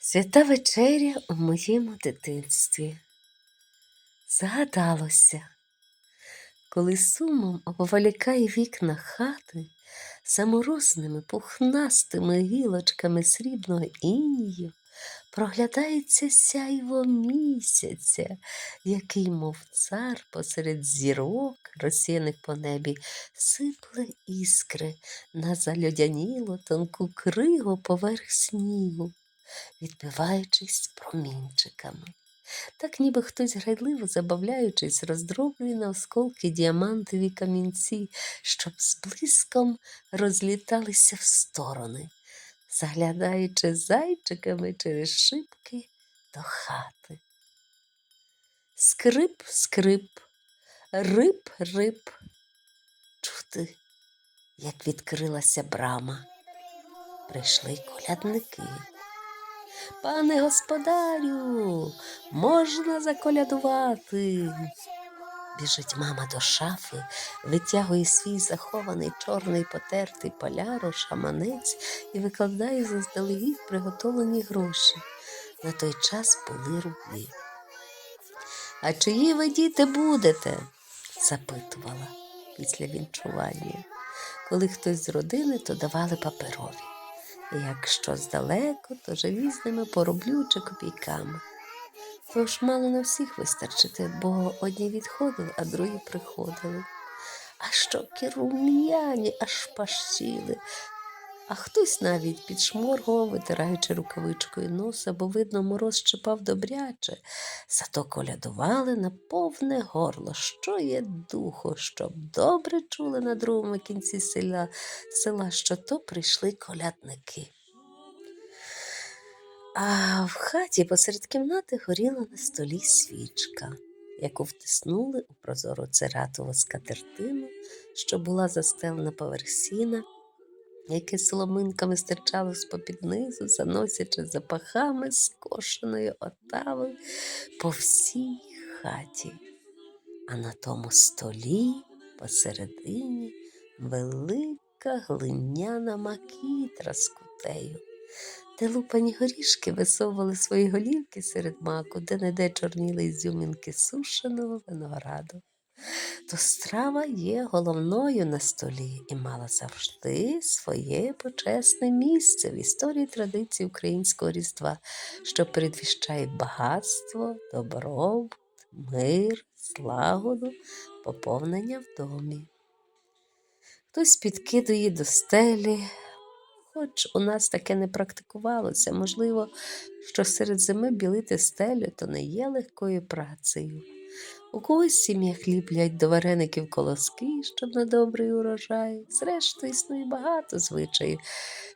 Свята вечеря у моєму дитинстві. Згадалося, коли сумом обволікає вікна хати заморозними пухнастими гілочками срібного інію, проглядається сяйво місяця, який, мов цар посеред зірок, розсіяних по небі, сипле іскри на зальодянілу тонку кригу поверх снігу відбиваючись промінчиками. Так ніби хтось грайливо забавляючись, роздроблює на осколки діамантові камінці, щоб з блиском розліталися в сторони, заглядаючи зайчиками через шибки до хати. Скрип, скрип, рип, рип. Чути, як відкрилася брама. Прийшли колядники. Пане господарю, можна заколядувати. Біжить мама до шафи, витягує свій захований чорний потертий поляро, шаманець і викладає заздалегідь приготовлені гроші. На той час були рублі. А чиї ви діти будете? запитувала після вінчування. Коли хтось з родини, то давали паперові. Якщо здалеку, то живі з ними рублю чи копійками. Тож мало на всіх вистачити, бо одні відходили, а другі приходили. А що рум'яні аж пащили, а хтось навіть підшморгував, витираючи рукавичкою носа, бо, видно, мороз щипав добряче, зато колядували на повне горло, що є духу, щоб добре чули на другому кінці села, села що то прийшли колядники. А в хаті посеред кімнати горіла на столі свічка, яку втиснули у прозору цератову скатертину, що була застелена поверх сіна, яке соломинками стирчало з-попід низу, заносячи запахами скошеної отави по всій хаті. А на тому столі посередині велика глиняна макітра з кутею де лупані горішки висовували свої голівки серед маку, де неде чорніли ізюмінки сушеного винограду. То страва є головною на столі і мала завжди своє почесне місце в історії традиції українського різдва, що передвіщає багатство, добробут, мир, злагоду, поповнення в домі. Хтось підкидує до стелі, Хоч у нас таке не практикувалося, можливо, що серед зими білити стелю то не є легкою працею. У когось в сім'ях ліплять до вареників колоски, щоб на добрий урожай. Зрештою, існує багато звичаїв,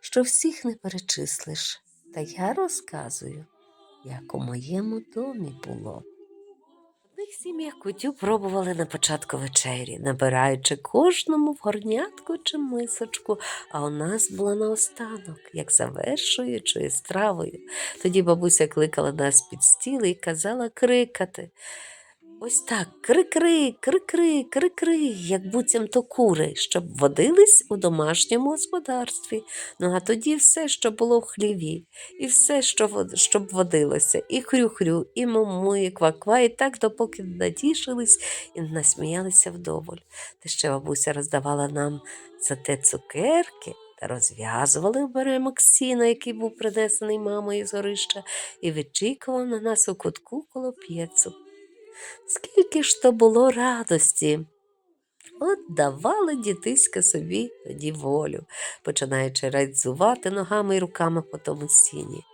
що всіх не перечислиш. Та я розказую, як у моєму домі було. Одних сім'ях кутю пробували на початку вечері, набираючи кожному в горнятку чи мисочку, а у нас була наостанок, як завершуючою стравою. Тоді бабуся кликала нас під стіл і казала крикати. Ось так кри-кри, кри-кри, кри-кри, як буцімто кури, щоб водились у домашньому господарстві. Ну а тоді все, що було в хліві, і все, що щоб водилося, і хрю-хрю, і муму, і ква-ква, і так, допоки натішились і насміялися вдоволь. Та ще бабуся роздавала нам за те цукерки. Розв'язували оберемок сіна, який був принесений мамою з горища, і вичікував на нас у кутку коло п'єцу. Скільки ж то було радості. От давали дітиська собі тоді волю, починаючи райдзувати ногами і руками по тому сіні.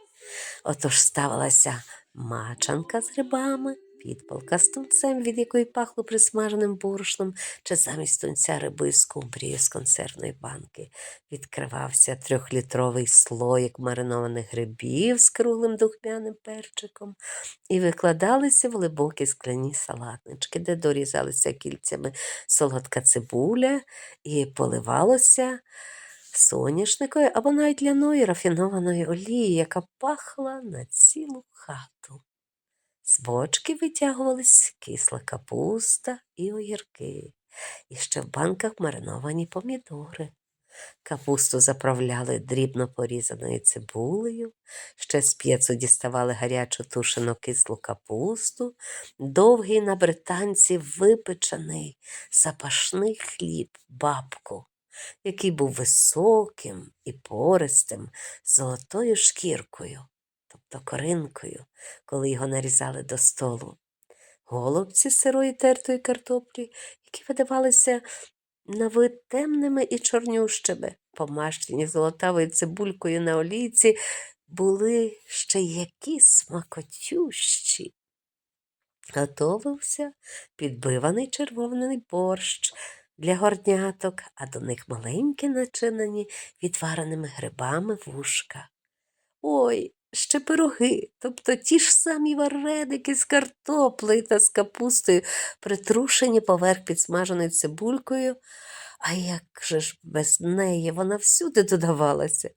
Отож ставилася мачанка з грибами, підпалка з тунцем, від якої пахло присмаженим борошном, чи замість тунця рибою скумбрію з консервної банки. Відкривався трьохлітровий слоїк маринованих грибів з круглим духмяним перчиком і викладалися в глибокі скляні салатнички, де дорізалися кільцями солодка цибуля і поливалося соняшниковою або навіть ляною рафінованою олією, яка пахла на цілу хату. З бочки витягувались кисла капуста і огірки, і ще в банках мариновані помідори. Капусту заправляли дрібно порізаною цибулею, ще з п'єцу діставали гарячу тушену кислу капусту, довгий на британці випечений запашний хліб, бабку, який був високим і пористим, з золотою шкіркою, тобто коринкою, коли його нарізали до столу. Голубці сирої тертої картоплі, які видавалися на вид темними і чорнющими, помащені золотавою цибулькою на олійці, були ще які смакотющі. Готовився підбиваний червоний борщ для горняток, а до них маленькі начинені відвареними грибами вушка. Ой, ще пироги, тобто ті ж самі вареники з картоплею та з капустою, притрушені поверх підсмаженою цибулькою, а як же ж без неї вона всюди додавалася?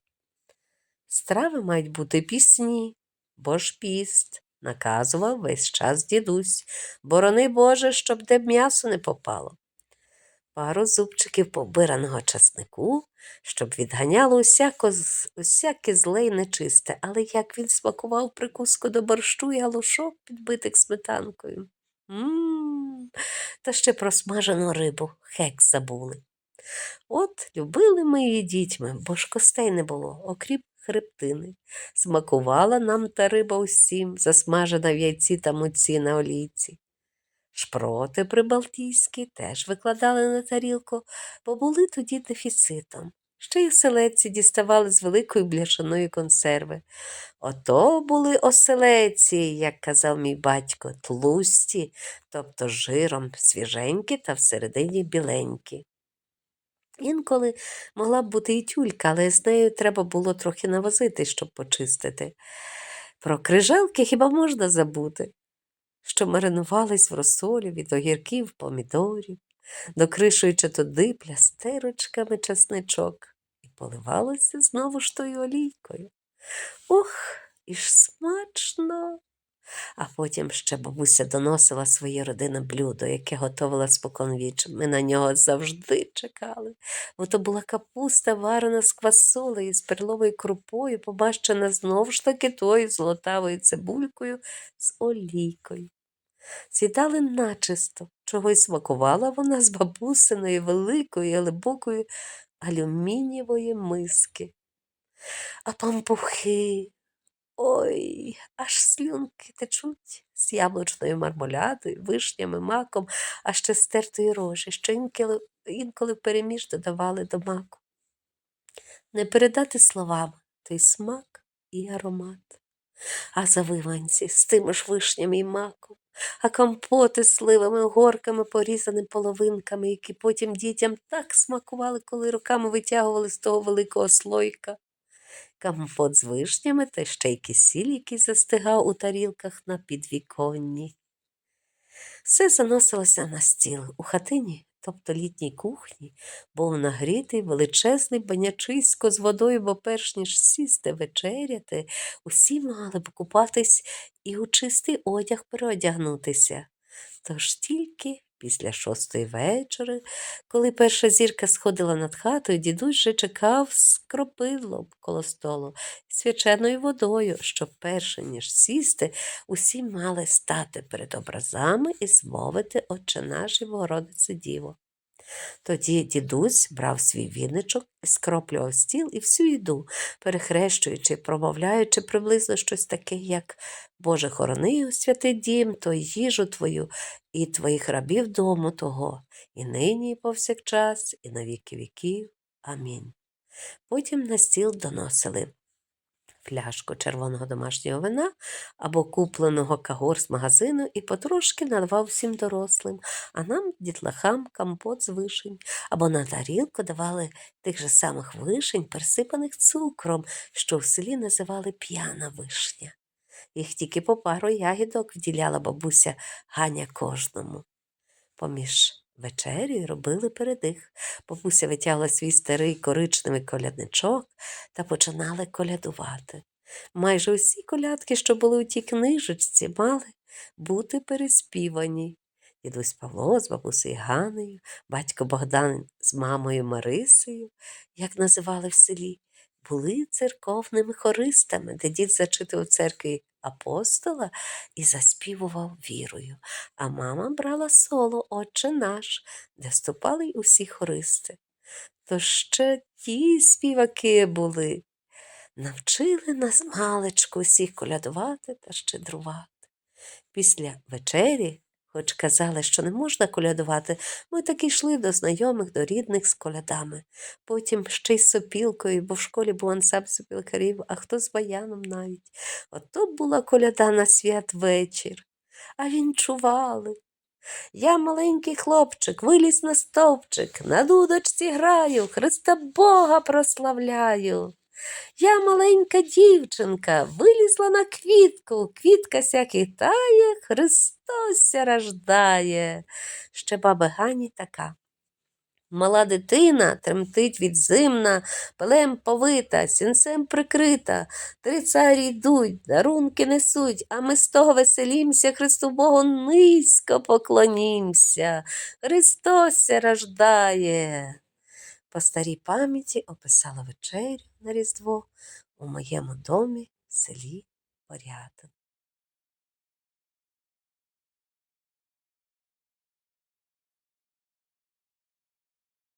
Страви мають бути пісні, бо ж піст, наказував весь час дідусь, борони Боже, щоб де м'ясо не попало. Пару зубчиків побираного часнику, щоб відганяло усяко, усяке зле й нечисте, але як він смакував прикуску до борщу і галушок, підбитих сметанкою. Мм, та ще про смажену рибу, хек забули. От любили ми її дітьми, бо ж костей не було, окрім хребтини. Смакувала нам та риба усім, засмажена в яйці та муці на олійці. Шпроти прибалтійські теж викладали на тарілку, бо були тоді дефіцитом. Ще й оселедці діставали з великої бляшаної консерви. Ото були оселеці, як казав мій батько, тлусті, тобто жиром свіженькі та всередині біленькі. Інколи могла б бути і тюлька, але з нею треба було трохи навозити, щоб почистити. Про крижалки хіба можна забути, що маринувались в розсолі від огірків, помідорів, докришуючи туди плястерочками часничок, і поливалося знову ж тою олійкою. Ох, і ж смачно! А потім ще бабуся доносила своє родинне блюдо, яке готувала споконвіч. Ми на нього завжди чекали. Бо то була капуста варена з квасолею, з перловою крупою, побащена знову ж таки тою золотавою цибулькою з олійкою. З'їдали начисто, чого й смакувала вона з бабусиної великої, глибокої алюмінієвої миски. А пампухи, Ой, аж слюнки течуть з яблучною мармолядою, вишнями, маком, а ще з тертої рожі, що інколи, інколи переміж додавали до маку. Не передати словами той смак і аромат. А завиванці з тими ж вишнями і маком, а компоти з сливами, горками, порізаними половинками, які потім дітям так смакували, коли руками витягували з того великого слойка компот з вишнями та ще й кисіль, який застигав у тарілках на підвіконні. Все заносилося на стіл. У хатині, тобто літній кухні, був нагрітий величезний банячисько з водою, бо перш ніж сісти вечеряти, усі мали б купатись і у чистий одяг переодягнутися. Тож тільки після шостої вечора, коли перша зірка сходила над хатою, дідусь вже чекав з кропилом коло столу свяченою водою, щоб перше ніж сісти, усі мали стати перед образами і змовити Отче наш і Богородице Діво. Тоді дідусь брав свій віничок і скроплював стіл і всю їду, перехрещуючи, промовляючи приблизно щось таке, як Боже, хорони святий дім, то їжу твою, і твоїх рабів дому того, і нині, і повсякчас, і на віки віків. Амінь. Потім на стіл доносили пляшку червоного домашнього вина або купленого кагор з магазину і потрошки наливав всім дорослим, а нам, дітлахам, компот з вишень, або на тарілку давали тих же самих вишень, пересипаних цукром, що в селі називали п'яна вишня. Їх тільки по пару ягідок вділяла бабуся Ганя кожному. Поміж вечерю робили передих. Бабуся витягла свій старий коричневий колядничок та починали колядувати. Майже усі колядки, що були у тій книжечці, мали бути переспівані. Дідусь Павло з бабусею Ганею, батько Богдан з мамою Марисею, як називали в селі, були церковними хористами, де дід зачитував церкві апостола і заспівував вірою, а мама брала соло Отче наш, де вступали й усі хористи. То ще ті співаки були. Навчили нас маличку усіх колядувати та щедрувати. Після вечері, хоч казали, що не можна колядувати, ми так і йшли до знайомих, до рідних з колядами. Потім ще й з сопілкою, бо в школі був ансамбль сопілкарів, а хто з баяном навіть. Ото була коляда на святвечір. А вінчували. Я маленький хлопчик, виліз на стовпчик, на дудочці граю, Христа Бога прославляю. Я маленька дівчинка, вилізла на квітку, квітка ся хитає, Христос ся рождає. Ще баби Гані така. Мала дитина тремтить від зимна, пелем повита, сінцем прикрита. Три царі йдуть, дарунки несуть, а ми з того веселімся, Христу Богу низько поклонімся. Христос рождає. По старій пам'яті описала вечерю на Різдво у моєму домі селі Порятин.